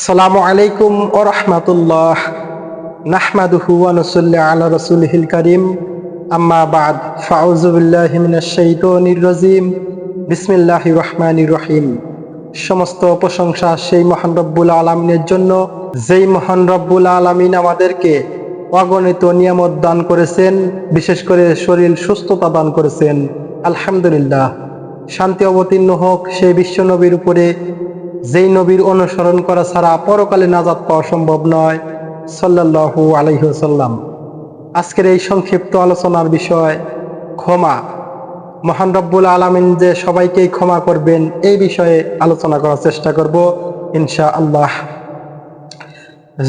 আসসালামু আলাইকুম ও রহমতুল্লাহ। নাহমাদুহু ওয়া নুসাল্লি আলা রাসূলিহিল কারীম। আম্মা বাদ। ফাউযু বিল্লাহি মিনাশ শাইতানির রাজীম। বিসমিল্লাহির রহমানির রহিম। সমস্ত প্রশংসা সেই মহান রব্বুল আলামিনের জন্য। যেই মহান রব্বুল আলামিন আমাদেরকে অগণিত নিয়ামত দান করেছেন, বিশেষ করে শরীর সুস্থতা দান করেছেন। আলহামদুলিল্লাহ। শান্তি অবতীর্ণ হোক সেই বিশ্বনবীর উপরে যেই নবীর অনুসরণ করা ছাড়া পরকালে নাজাত পাওয়া সম্ভব নয়, সাল্লাল্লাহু আলাইহি আজকের এই সংক্ষিপ্ত আলোচনার বিষয়, ক্ষমা। মহান রব্বুল আলামিন যে সবাইকেই ক্ষমা করবেন, এই বিষয়ে আলোচনা করার চেষ্টা করব ইনশা আল্লাহ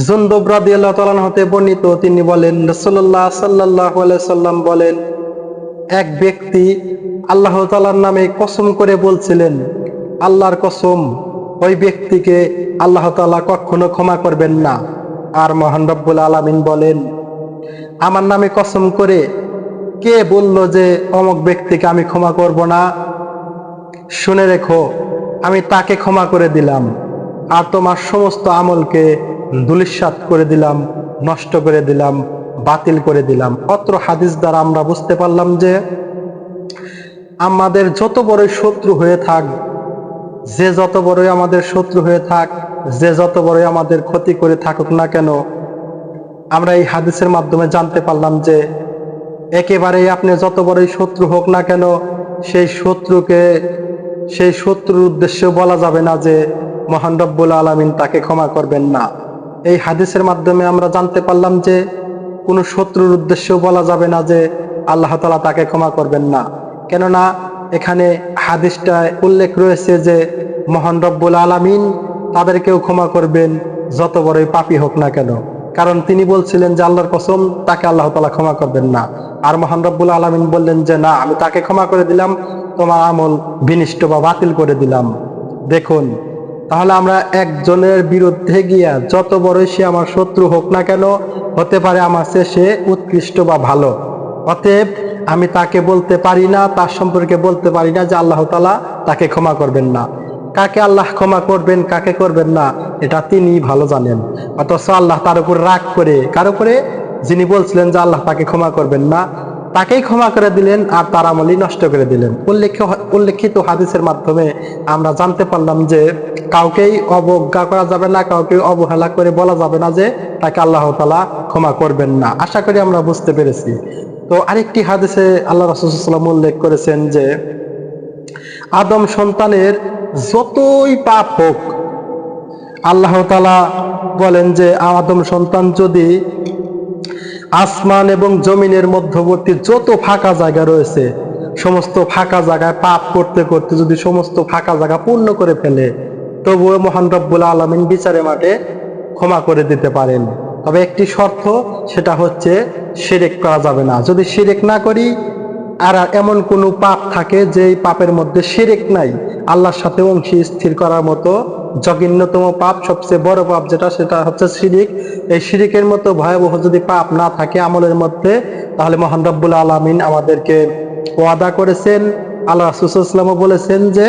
জুন্দব রাদিয়াল্লাহু তাআলা হতে বর্ণিত, তিনি বলেন, রাসূলুল্লাহ সাল্লাল্লাহু আলাইহি সাল্লাম বলেন, এক ব্যক্তি আল্লাহ তাআলার নামে কসম করে বলছিলেন, আল্লাহর কসম ওই ব্যক্তিকে আল্লাহ তাআলা কখনো ক্ষমা করবেন না। আর মহান রব্বুল আলামিন বলেন, আমার নামে কসম করে কে বলল যে অমক ব্যক্তিকে আমি ক্ষমা করব না? শুনে রেখো, আমি তাকে ক্ষমা করে দিলাম আর তোমার সমস্ত আমলকে দুলিশ্বাত করে দিলাম, নষ্ট করে দিলাম, বাতিল করে দিলাম। অত্র হাদিস দ্বারা আমরা বুঝতে পারলাম যে, আমাদের যত বড় শত্রু হয়ে থাক যে যত বড়ই আমাদের শত্রু হয়ে থাক, যে যত বড়ই আমাদের ক্ষতি করে থাকুক না কেন, আমরা এই হাদিসের মাধ্যমে জানতে পারলাম যে একেবারেই আপনি যত বড়ই শত্রু হোক না কেন, সেই শত্রুকে, সেই শত্রুর উদ্দেশ্যে বলা যাবে না যে মহান রব্বুল আলমিন তাকে ক্ষমা করবেন না। এই হাদিসের মাধ্যমে আমরা জানতে পারলাম যে কোনো শত্রুর উদ্দেশ্যেও বলা যাবে না যে আল্লাহ তালা তাকে ক্ষমা করবেন না। কেননা এখানে হাদিসটায় উল্লেখ রয়েছে যে, মহান রব্বুল আলামিন তাদেরকেও ক্ষমা করবেন, যত বড়ই পাপী হোক না কেন। কারণ তিনি বলছিলেন যে, আল্লাহর কসম, তাকে আল্লাহ তালা ক্ষমা করবেন না। আর মহান রব্বুল আলামিন বললেন যে, না, আমি তাকে ক্ষমা করে দিলাম, তোমার আমল বিনিষ্ট বা বাতিল করে দিলাম। দেখুন, তাহলে আমরা একজনের বিরুদ্ধে গিয়া যত বড়ই সে আমার শত্রু হোক না কেন, হতে পারে আমার সে উৎকৃষ্ট বা ভালো। অতএব আমি তাকে বলতে পারি না, তার সম্পর্কে বলতে পারি না যে আল্লাহ তালা তাকে ক্ষমা করবেন না। কাকে আল্লাহ ক্ষমা করবেন, কাকে করবেন না, এটা তিনি ভালো জানেন। অথচ আল্লাহ তার উপর রাগ করে, কার উপরে? যিনি বলছিলেন যে আল্লাহ তাকে ক্ষমা করবেন না তাকেই ক্ষমা করে দিলেন আর তার আমলই নষ্ট করে দিলেন। উল্লেখ উল্লেখিত হাদিসের মাধ্যমে আমরা জানতে পারলাম যে কাউকেই অবজ্ঞা করা যাবে না, কাউকে অবহেলা করে বলা যাবে না যে তাকে আল্লাহ তালা ক্ষমা করবেন না। আশা করি আমরা বুঝতে পেরেছি। তো আরেকটি হাদিসে আল্লাহ রসুলাম উল্লেখ করেছেন যে আদম সন্তানের যতই পাপ হোক, আল্লাহ তালা বলেন যে আদম সন্তান যদি আসমান এবং জমিনের মধ্যবর্তী যত ফাঁকা জায়গা রয়েছে, সমস্ত ফাঁকা জায়গায় পাপ করতে করতে যদি সমস্ত ফাঁকা জায়গা পূর্ণ করে ফেলে, তবুও মহান রব্বুল আলমিন বিচারে মাঠে ক্ষমা করে দিতে পারেন। তবে একটি শর্ত, সেটা হচ্ছে শিরেক করা যাবে না। যদি শিরেক না করি, আর এমন কোনো পাপ থাকে যে পাপের মধ্যে শিরেক নাই, আল্লাহর সাথে অংশী স্থির করার মতো জঘন্যতম পাপ, সবচেয়ে বড় পাপ যেটা, সেটা হচ্ছে শিরিক। এই শিরিকের মতো ভয়াবহ যদি পাপ না থাকে আমলের মধ্যে, তাহলে মহান রব্বুল আলমিন আমাদেরকে ওয়াদা করেছেন। আল্লাহ রাসুসাল্লামও বলেছেন যে,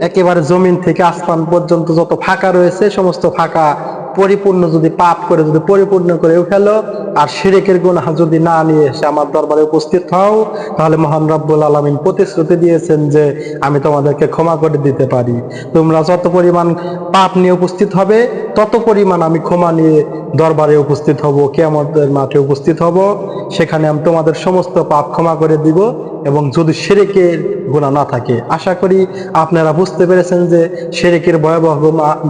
একেবারে জমিন থেকে আসমান পর্যন্ত যত ফাঁকা রয়েছে, সমস্ত ফাঁকা পরিপূর্ণ যদি পাপ করে, যদি পরিপূর্ণ করে ফেলো আর শিরেকের গুণা যদি না নিয়ে এসে আমার দরবারে উপস্থিত হও, তাহলে মহান রব্বুল আলমিন প্রতিশ্রুতি দিয়েছেন যে আমি তোমাদেরকে ক্ষমা করে দিতে পারি। তোমরা যত পরিমাণ পাপ নিয়ে উপস্থিত হবে, তত পরিমাণ আমি ক্ষমা নিয়ে দরবারে উপস্থিত হব, কেয়ামতের মাঠে উপস্থিত হব। সেখানে আমি তোমাদের সমস্ত পাপ ক্ষমা করে দিব। এবং যদি সেরেকের গুণা না থাকে, আশা করি আপনারা বুঝতে পেরেছেন যে সেরেকের ভয়াবহ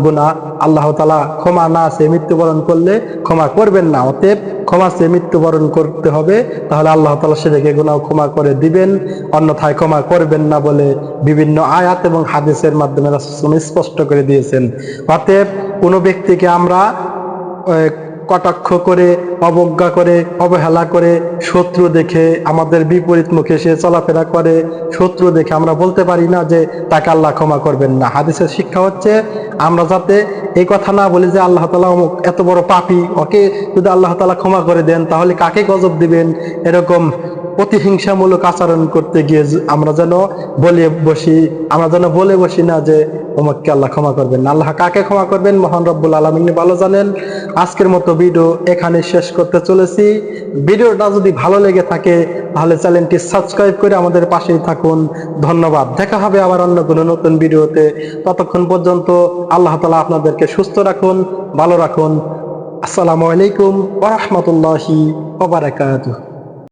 গুণা আল্লাহ তালা ক্ষমা না আছে মৃত্যুবরণ করলে ক্ষমা করবেন না। অতএব ক্ষমা সে মৃত্যুবরণ করতে হবে, তাহলে আল্লাহ তালা সেরেকে গুণাও ক্ষমা করে দিবেন, অন্যথায় ক্ষমা করবেন না বলে বিভিন্ন আয়াত এবং হাদিসের মাধ্যমে স্পষ্ট করে দিয়েছেন। অতএব কোনো ব্যক্তিকে আমরা কটাক্ষ করে, অবজ্ঞা করে, অবহেলা করে, শত্রু দেখে আমাদের বিপরীত মুখে সে চলাফেরা করে, শত্রু দেখে আমরা বলতে পারি না যে তাকে আল্লাহ ক্ষমা করবেন না। হাদিসের শিক্ষা হচ্ছে আমরা যাতে এই কথা না বলি যে আল্লাহ তালা অমুক এত বড় পাপি, ওকে যদি আল্লাহ তালা ক্ষমা করে দেন তাহলে কাকে গজব দিবেন? এরকম প্রতিহিংসামূলক আচরণ করতে গিয়ে আমরা যেন বলে বসি, আমরা যেন বলে বসি না যে, ওমাকে আল্লাহ ক্ষমা করবেন আল্লাহ কাকে ক্ষমা করবেন? মহান রব্বুল আলমিন ভালো জানেন। আজকের মতো ভিডিও এখানে শেষ করতে চলেছি। ভিডিওটা যদি ভালো লেগে থাকে, তাহলে চ্যানেলটি সাবস্ক্রাইব করে আমাদের পাশেই থাকুন। ধন্যবাদ। দেখা হবে আবার অন্য কোনো নতুন ভিডিওতে। ততক্ষণ পর্যন্ত আল্লাহ তালা আপনাদেরকে সুস্থ রাখুন, ভালো রাখুন। আসসালামু আলাইকুম ওরহমতুল্লাহি ওবারাকাতুহ